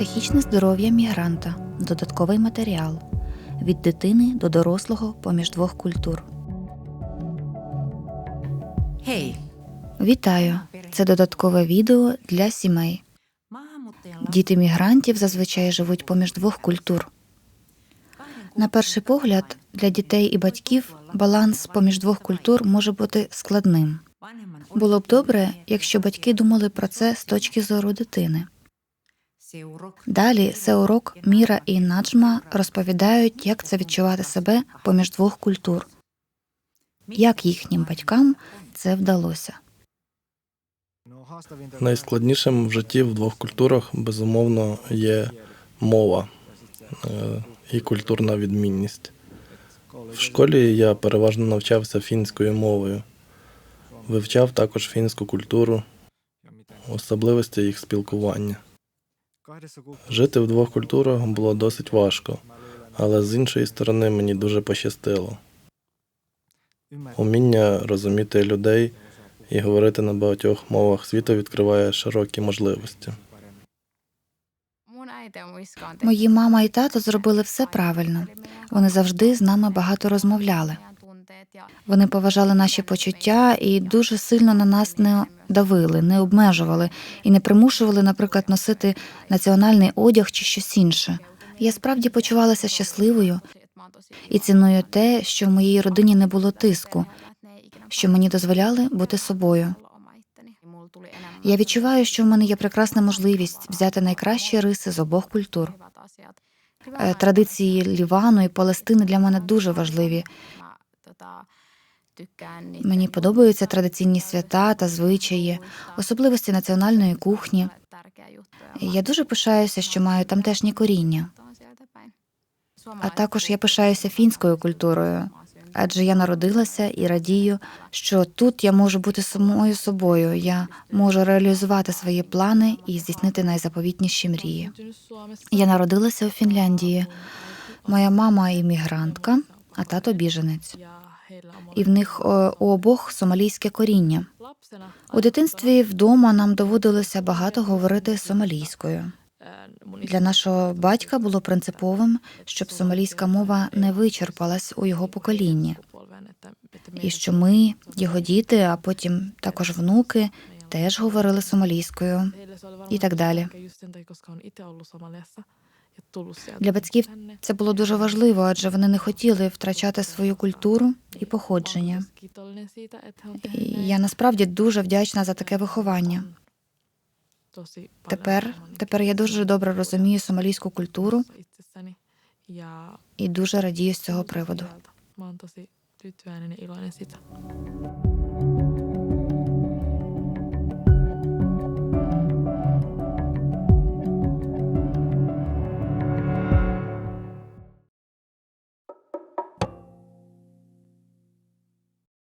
Психічне здоров'я мігранта додатковий матеріал від дитини до дорослого поміж двох культур. Hei. Вітаю! Це додаткове відео для сімей. Діти мігрантів зазвичай живуть поміж двох культур. На перший погляд, для дітей і батьків баланс поміж двох культур може бути складним. Було б добре, якщо батьки думали про це з точки зору дитини. Далі Сеурок, Міра і Наджма розповідають, як це відчувати себе поміж двох культур, як їхнім батькам це вдалося. Найскладнішим в житті в двох культурах безумовно є мова е, і культурна відмінність. В школі я переважно навчався фінською мовою, вивчав також фінську культуру, особливості їх спілкування. Жити в двох культурах було досить важко, але з іншої сторони мені дуже пощастило. Уміння розуміти людей і говорити на багатьох мовах світу відкриває широкі можливості. Мої мама і тато зробили все правильно. Вони завжди з нами багато розмовляли. Вони поважали наші почуття і дуже сильно на нас не давили, не обмежували і не примушували, наприклад, носити національний одяг чи щось інше. Я справді почувалася щасливою і ціную те, що в моїй родині не було тиску, що мені дозволяли бути собою. Я відчуваю, що в мене є прекрасна можливість взяти найкращі риси з обох культур. Е, Традиції Лівану і Палестини для мене дуже важливі. Мені подобаються традиційні свята та звичаї, особливості національної кухні. Я дуже пишаюся, що маю тамтешнє коріння. А також я пишаюся фінською культурою, адже я народилася і радію, що тут я можу бути самою собою. Я можу реалізувати свої плани і здійснити найзаповітніші мрії. Я народилася у Фінляндії. Моя мама іммігрантка, а тато біженець. І в них у обох сомалійське коріння. У дитинстві вдома нам доводилося багато говорити сомалійською. Для нашого батька було принциповим, щоб сомалійська мова не вичерпалась у його поколінні, і що ми, його діти, а потім також внуки, теж говорили сомалійською і так далі. Для батьків це було дуже важливо, адже вони не хотіли втрачати свою культуру і походження. І я насправді дуже вдячна за таке виховання. Тепер, тепер я дуже добре розумію сомалійську культуру і дуже радію з цього приводу.